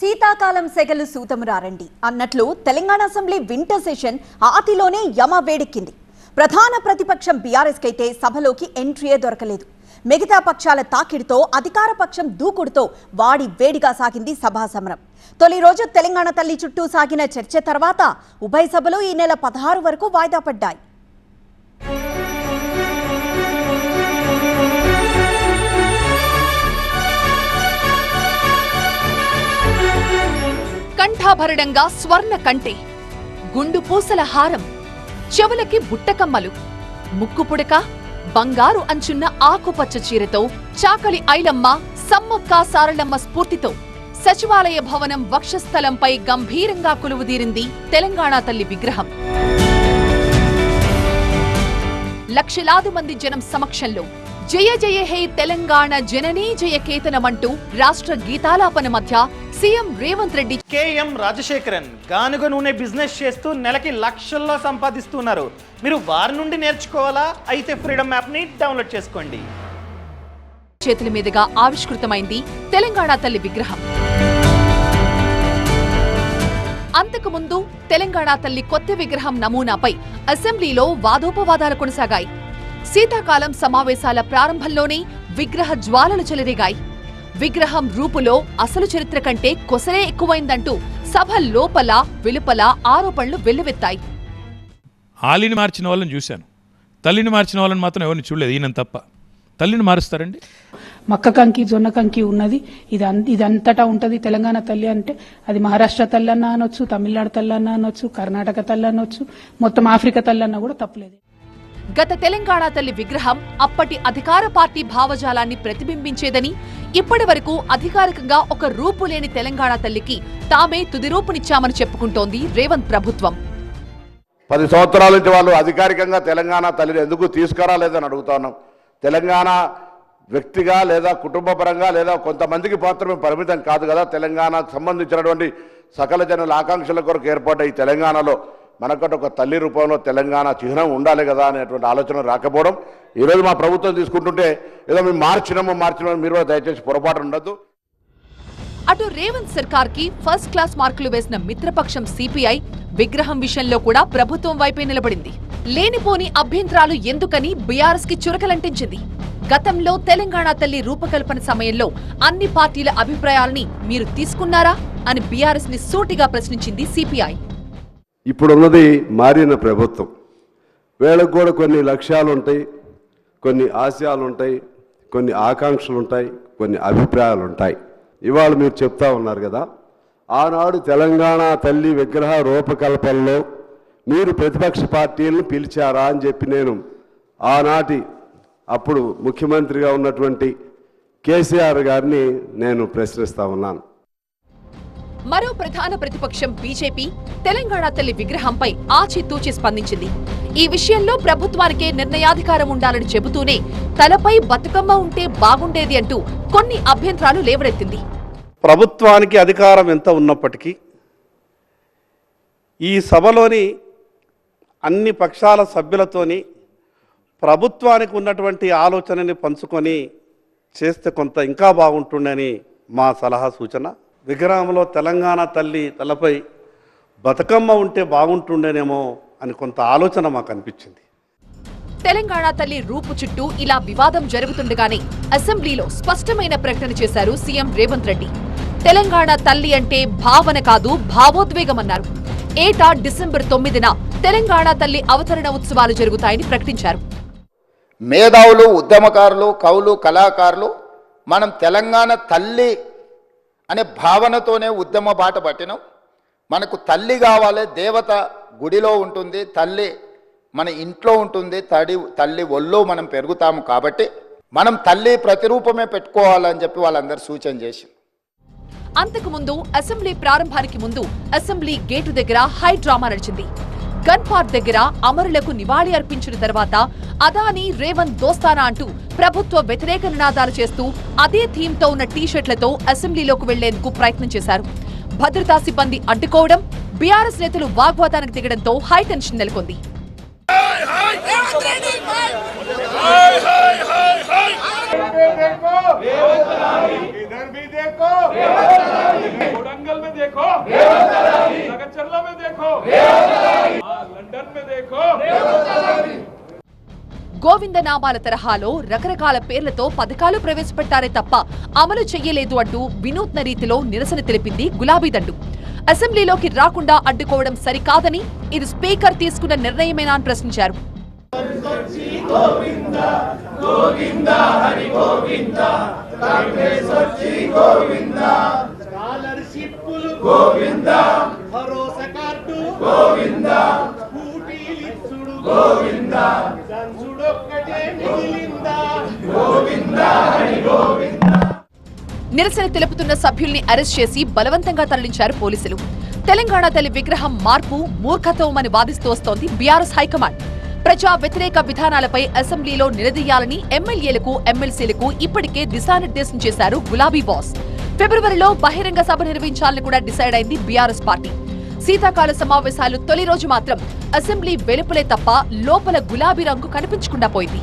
శీతాకాలం సెగలు సూతమురారండి. అన్నట్లు తెలంగాణ అసెంబ్లీ వింటర్ సెషన్ ఆతిలోనే యమ వేడెక్కింది. ప్రధాన ప్రతిపక్షం బీఆర్ఎస్ కైతే సభలోకి ఎంట్రీయే దొరకలేదు. మిగతా పక్షాల తాకిడితో అధికార పక్షం దూకుడుతో వాడి వేడిగా సాగింది సభా సమరం. తొలి రోజు తెలంగాణ తల్లి చుట్టూ సాగిన చర్చ తర్వాత ఉభయ సభలు ఈ నెల పదహారు వరకు వాయిదా పడ్డాయి. కంఠాభరణంగా స్వర్ణ కంటే గుండు పూసల హారం చెవులకి బుట్టకమ్మలు ముక్కు పుడక బంగారు అంచున్న ఆకుపచ్చ చీరతో చాకలి ఐలమ్మ సమ్మక్క సారళమ్మ స్ఫూర్తితో సచివాలయ భవనం వక్షస్థలంపై గంభీరంగా కొలువుదీరింది తెలంగాణ తల్లి విగ్రహం. లక్షలాది మంది జనం సమక్షంలో జయ జయ హే తెలంగాణ జననీ జయ కేతనమంటూ రాష్ట్ర గీతాలాపన మధ్య సీఎం రేవంత్ రెడ్డి కేఎం రాజశేఖరన్ గానుగ నూనె బిజినెస్ చేస్తూ నెలకి లక్షల్లో సంపాదిస్తున్నారు. మీరు వారి నుండి నేర్చుకోవాలా? అయితే ఫ్రీడమ్ యాప్ని డౌన్లోడ్ చేసుకోండి. చేతుల మీదుగా ఆవిష్కృతమైంది తెలంగాణ తల్లి విగ్రహం. అంతకుముందు తెలంగాణ తల్లి కొత్త విగ్రహం నమూనాపై అసెంబ్లీలో వాదోపవాదాలు కొనసాగాయి. శీతాకాలం సమావేశాల ప్రారంభంలోనే విగ్రహ జ్వాలలు చెలరేగాయి. విగ్రహం రూపులో అసలు చరిత్ర కంటే కొసరే ఎక్కువైందంటూ సభ లోపల వెలుపల ఆరోపణలు వెల్లువెత్తాయి. ఆలిని మార్చిన వాళ్ళని చూశాను. తల్లిని మార్చిన వాళ్ళని మాత్రం ఎవరిని చూడలేదు ఈయన తప్ప. తల్లిని మారుస్తారండి? మక్క కంకి జొన్న కంకి ఉన్నది. ఇది అన్- ఇది అంతటా ఉంటది. తెలంగాణ తల్లి అంటే అది మహారాష్ట్ర తల్లి అన్న అనొచ్చు తమిళనాడు తల్లి అన్న అనొచ్చు కర్ణాటక తల్లి అనొచ్చు మొత్తం ఆఫ్రికా తల్లి అన్న కూడా తప్పలేదు. గత తెలంగాణ తల్లి విగ్రహం అప్పటి అధికార పార్టీ భావజాలాన్ని ప్రతిబింబించేదని ఇప్పటి వరకు అధికారికంగా ఒక రూపు లేని తెలంగాణ తల్లికి తామే తుది రూపునిచ్చామని చెప్పుకుంటోంది రేవంత్ ప్రభుత్వం. పది సంవత్సరాల నుంచి వాళ్ళు అధికారికంగా తెలంగాణ తల్లిని ఎందుకు తీసుకురాలేదని అడుగుతా ఉన్నాం తెలంగాణ వ్యక్తిగా లేదా కుటుంబ పరంగా లేదా కొంతమందికి మాత్రమే పరిమితం కాదు కదా తెలంగాణకు సంబంధించినటువంటి సకల జనుల ఆకాంక్షల కొరకు ఏర్పడ్డ ఈ తెలంగాణలో. మనకంటే ఒక తల్లి రూపంలో తెలంగాణ చిహ్నం ఉండాలి కదా అనేటువంటి ఆలోచన రాకపోవడం ఈరోజు మా ప్రభుత్వం తీసుకుంటుంటే ఏదో మేము మార్చినాము మార్చినాము మీరు దయచేసి పొరపాటు ఉండద్దు. అటు రేవంత్ సర్కార్కి ఫస్ట్ క్లాస్ మార్కులు వేసిన మిత్రపక్షం సిపిఐ విగ్రహం విషయంలో కూడా ప్రభుత్వం వైపే నిలబడింది. లేనిపోని అభ్యంతరాలు ఎందుకని బీఆర్ఎస్కి చురకలంటించింది? గతంలో తెలంగాణ తల్లి రూపకల్పన సమయంలో అన్ని పార్టీల అభిప్రాయాలని మీరు తీసుకున్నారా? అని బీఆర్ఎస్ని సూటిగా ప్రశ్నించింది సిపిఐ. ఇప్పుడున్నది మారిన ప్రభుత్వం. వీళ్ళకు కూడా కొన్ని లక్ష్యాలు ఉంటాయి కొన్ని ఆశయాలు ఉంటాయి కొన్ని ఆకాంక్షలు ఉంటాయి కొన్ని అభిప్రాయాలు ఉంటాయి ఇవాళ మీరు చెప్తా ఉన్నారు కదా ఆనాడు తెలంగాణ తల్లి విగ్రహ రూపకల్పనలో మీరు ప్రతిపక్ష పార్టీలను పిలిచారా అని చెప్పి నేను ఆనాటి అప్పుడు ముఖ్యమంత్రిగా ఉన్నటువంటి కేసీఆర్ గారిని నేను ప్రశ్నిస్తా ఉన్నాను. మరో ప్రధాన ప్రతిపక్షం బీజేపీ తెలంగాణ తల్లి విగ్రహంపై ఆచితూచి స్పందించింది. ఈ విషయంలో ప్రభుత్వానికే నిర్ణయాధికారం ఉండాలని చెబుతూనే తలపై బతుకమ్మ ఉంటే బాగుండేది అంటూ కొన్ని అభ్యంతరాలు లేవనెత్తింది. ప్రభుత్వానికి అధికారం ఎంత ఉన్నప్పటికీ ఈ సభలోని అన్ని పక్షాల సభ్యులతోని ప్రభుత్వానికి ఉన్నటువంటి ఆలోచనని పంచుకొని చేస్తే కొంత ఇంకా బాగుంటుండని మా సలహా సూచన. విగ్రహంలో తెలంగాణ తల్లి తలపై బతుకమ్మ ఉంటే బాగుంటుండేనేమో అని కొంత ఆలోచన మాకు అనిపించింది. తెలంగాణ తల్లి రూపు చుట్టూ ఇలా వివాదం జరుగుతుండగానే అసెంబ్లీలో స్పష్టమైన ప్రకటన చేశారు సీఎం రేవంత్ రెడ్డి. తెలంగాణ తల్లి అంటే భావన కాదు భావోద్వేగమన్నారు. ఏటా డిసెంబర్ తొమ్మిదిన తెలంగాణ తల్లి అవతరణ ఉత్సవాలు జరుగుతాయని ప్రకటించారు. మేధావులు ఉద్యమకారులు కవులు కళాకారులు మనం తెలంగాణ తల్లి అనే భావనతోనే ఉద్యమ బాట పట్టినాం. మనకు తల్లి కావాలి దేవత గుడిలో ఉంటుంది తల్లి మన ఇంట్లో ఉంటుంది తడి తల్లి ఒళ్ళో మనం పెరుగుతాము కాబట్టి మనం తల్లి ప్రతిరూపమే పెట్టుకోవాలని చెప్పి వాళ్ళందరూ సూచన చేసి అంతకుముందు అసెంబ్లీ ప్రారంభానికి ముందు అసెంబ్లీ గేటు దగ్గర హై డ్రామా నడిచింది. గన్ పార్క్ దగ్గర అమరులకు నివాళి అర్పించిన తర్వాత అదాని రేవంత్ దోస్తానా అంటూ ప్రభుత్వ వ్యతిరేక నినాదాలు చేస్తూ అదే థీమ్ తో ఉన్న టీషర్ట్లతో అసెంబ్లీలోకి వెళ్లేందుకు ప్రయత్నం చేశారు భద్రతా సిబ్బంది అడ్డుకోవడం బీఆర్ఎస్ నేతలు వాగ్వాదానికి దిగడంతో హై టెన్షన్ నెలకొంది इधर भी देखो कोडंगल देखो नगरचर्ला में देखो గోవిందనామాల తరహాలో రకరకాల పేర్లతో పథకాలు ప్రవేశపెట్టారే తప్ప అమలు చెయ్యలేదు అంటూ వినూత్న రీతిలో నిరసన తెలిపింది గులాబీ దండు. అసెంబ్లీలోకి రాకుండా అడ్డుకోవడం సరికాదని ఇది స్పీకర్ తీసుకున్న నిర్ణయమేనా అని ప్రశ్నించారు. నిరసన తెలుపుతున్న సభ్యుల్ని అరెస్ట్ చేసి బలవంతంగా తరలించారు పోలీసులు. తెలంగాణ తల్లి విగ్రహం మార్పు మూర్ఖత్వమని వాదిస్తూ వస్తోంది బీఆర్ఎస్ హైకమాండ్. ప్రజా వ్యతిరేక విధానాలపై అసెంబ్లీలో నిలదీయాలని ఎమ్మెల్యేలకు ఎమ్మెల్సీలకు ఇప్పటికే దిశానిర్దేశం చేశారు గులాబీ బాస్. ఫిబ్రవరిలో బహిరంగ సభ నిర్వహించాలని కూడా డిసైడ్ అయింది బీఆర్ఎస్ పార్టీ. శీతాకాల సమావేశాలు తొలి రోజు మాత్రం అసెంబ్లీ వెలుపలే తప్ప లోపల గులాబీ రంగు కనిపించకుండా పోయింది.